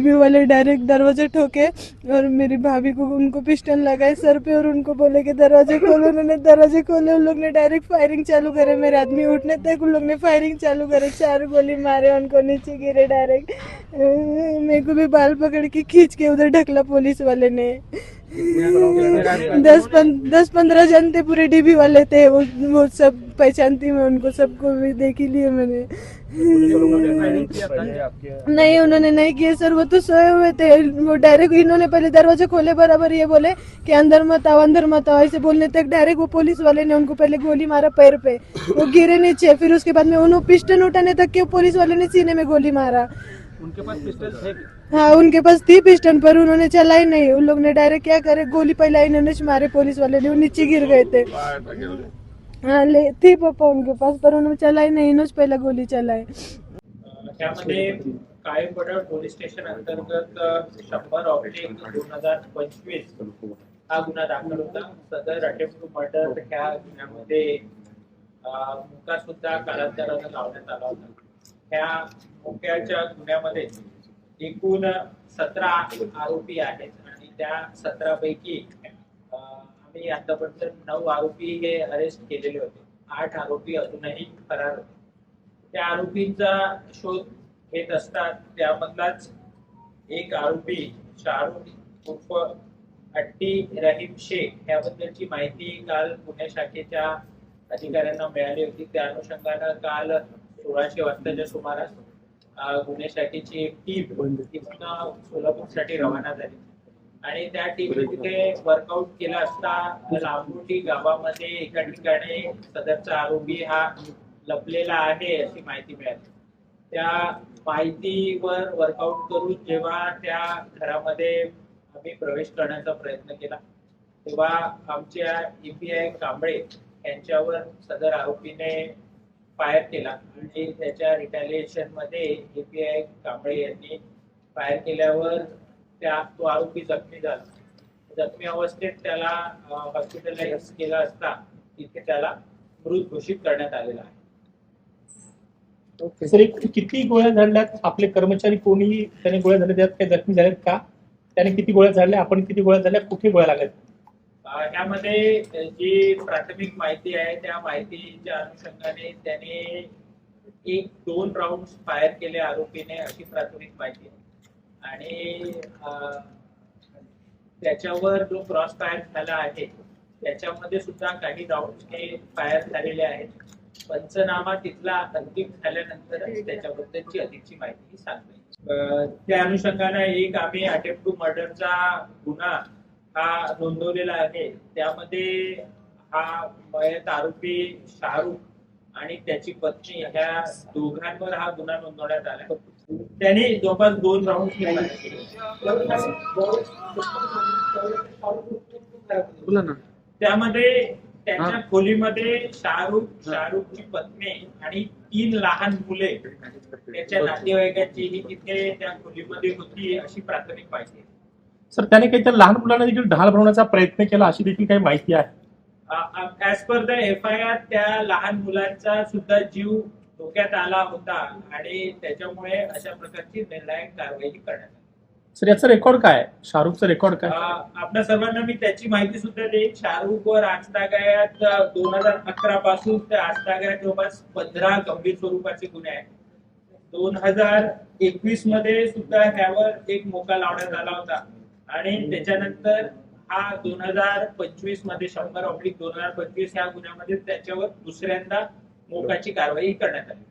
वाले डायरेक्ट दरवाजे ठोके और मेरी भाभी को उनको पिस्टल लगाए सर पे और उनको बोले कि दरवाजे खोलो उन्होंने दरवाजे खोले उन लोग ने डायरेक्ट फायरिंग चालू करे मेरे आदमी उठने तक उन लोग ने फायरिंग चालू करे चार गोली मारे उनको नीचे गिरे डायरेक्ट। मेरे को भी बाल पकड़ के खींच के उधर ढकला पुलिस वाले ने। दस पन, दस पंद्रह जन थे पूरे डीबी वाले थे वो वो सब पहचानती मैं उनको सबको भी देख लिए मैंने। नहीं उन्होंने नहीं किए सर वो तो सोए हुए थे। वो डायरेक्ट इन्होंने पहले दरवाजे खोले बराबर ये बोले कि अंदर मत आओ अंदर मत आओ। ऐसे बोलने तक डायरेक्ट वो पुलिस वाले ने उनको पहले गोली मारा पैर पे। वो गिरे नीचे फिर उसके बाद में उन्होंने पिस्टन उठाने तक के पुलिस वाले ने सीने में गोली मारा। उनके पास पिस्टल थे? हाँ उनके पास थी पिस्टन पर उन्होंने चलाई नहीं। उन लोग ने डायरेक्ट क्या करे गोली पहला इन्होंने मारे पुलिस वाले ने वो नीचे गिर गए थे। हाँ ले थी पापा उनके पास पर उन्होंने चलाई नहीं इन्होंने पहला गोली चलाई। त्यामध्ये काळी पोलीस स्टेशन अंतर्गत शंभर ऑब्जेक्ट दोन हजार पंचवीस हा गुन्हा दाखल होता. सदर अटेम्प्ट मर्डर ह्या गुन्ह्यामध्ये मुका सुद्धा कालांतरानं लावण्यात आला होता. ह्या मुक्याच्या गुन्ह्यामध्ये एकूण सतरा आरोपी आहेत आणि त्या सतरा पैकी आम्ही आतापर्यंत नऊ आरोपी हे अरेस्ट केलेले होते. आठ आरोपी अजूनही फरार होते. त्या आरोपींचा शोध घेत असतात. त्यामधलाच एक आरोपी शाहरुख उर्फ अट्टी रहीम शेख याबद्दलची माहिती काल पुणे शाखेच्या अधिकाऱ्यांना मिळाली होती. त्या अनुषंगानं काल सोळाशे वाजताच्या सुमारास गुन्हे शाखेची एक टीम तिथून सोलापूरसाठी रवाना झाली. आणि त्या टीमने तिथे वर्कआउट केला असता लांबोटी गावामध्ये एका ठिकाणी सदरचा आरोपी हा लपलेला आहे अशी माहिती मिळाली. त्या माहितीवर वर्कआउट करून जेव्हा त्या घरामध्ये आम्ही प्रवेश करण्याचा प्रयत्न केला तेव्हा आमच्या ईपीआय कांबळे यांच्यावर सदर आरोपीने फायर केला आणि त्याच्या रिटॅलिएशनमध्ये एपीआय कांबळे यांनी फायर केल्यावर त्या तो आरोपी जखमी झाला. जखमी अवस्थेत त्याला हॉस्पिटलाइज केला असता तिथे त्याला मृत घोषित करण्यात आलेला आहे. सर एक किती गोळ्या झाडल्यात? आपले कर्मचारी कोणीही त्याने गोळ्या झाल्या त्यात काही जखमी झाल्यात का? त्याने किती गोळ्या झाडल्या? आपण किती गोळ्या झाल्या कुठे गोळ्या लागल्यात? त्यामध्ये जी प्राथमिक माहिती आहे त्या माहितीच्या अनुषंगाने त्याने एक दोन राऊंड फायर केले आरोपीने अशी प्राथमिक माहिती आहे. आणि त्याच्यावर जो क्रॉस फायर झाला आहे त्याच्यामध्ये सुद्धा काही राऊंड हे फायर झालेले आहेत. पंचनामा तिथला अंतिम झाल्यानंतरच त्याच्याबद्दलची अधिकची माहिती सांगते. त्या अनुषंगाने एक आम्ही अटेम्प्ट टू मर्डरचा गुन्हा हा नोंदवलेला आहे. त्यामध्ये हा मयत आरोपी शाहरुख आणि त्याची पत्नी ह्या दोघांवर हा गुन्हा नोंदवण्यात आला. त्यांनी जवळपास दोन राऊंड बोला ना त्यामध्ये त्याच्या. खोलीमध्ये शाहरुख शाहरुखची पत्नी आणि तीन लहान मुले त्याच्या नातेवाईकांची ही तिथे त्या खोलीमध्ये होती अशी प्राथमिक माहिती आहे. सर त्याने काही त्या लहान मुलांना देखील ढाल बनवण्याचा प्रयत्न केला अशी देखील काही माहिती आहे? As per the F I R त्या लहान मुलांचा सुद्धा जीव धोक्यात आला होता आणि त्याच्यामुळे अशा प्रकारची निर्णायक कारवाई करण्यात आली. सर याचा रेकॉर्ड काय? आहे? शाहरुखचा रेकॉर्ड काय? आपल्या सर्वांना मी त्याची माहिती सुद्धा देईन. शाहरुख वर आजतागायात दोन हजार अकरा पासून ते आजतागायात जवळपास पंधरा गंभीर स्वरूपाचे गुन्हे आहेत. दोन हजार एकवीसमध्ये सुद्धा ह्यावर एक मोका लावण्यात आला होता. आणि त्याच्यानंतर हा दोन हजार पंचवीसमध्ये शंभर ऑब्लिक दोन हजार पंचवीस ह्या गुन्ह्यामध्ये त्याच्यावर दुसऱ्यांदा मोकाची कारवाई करण्यात आली.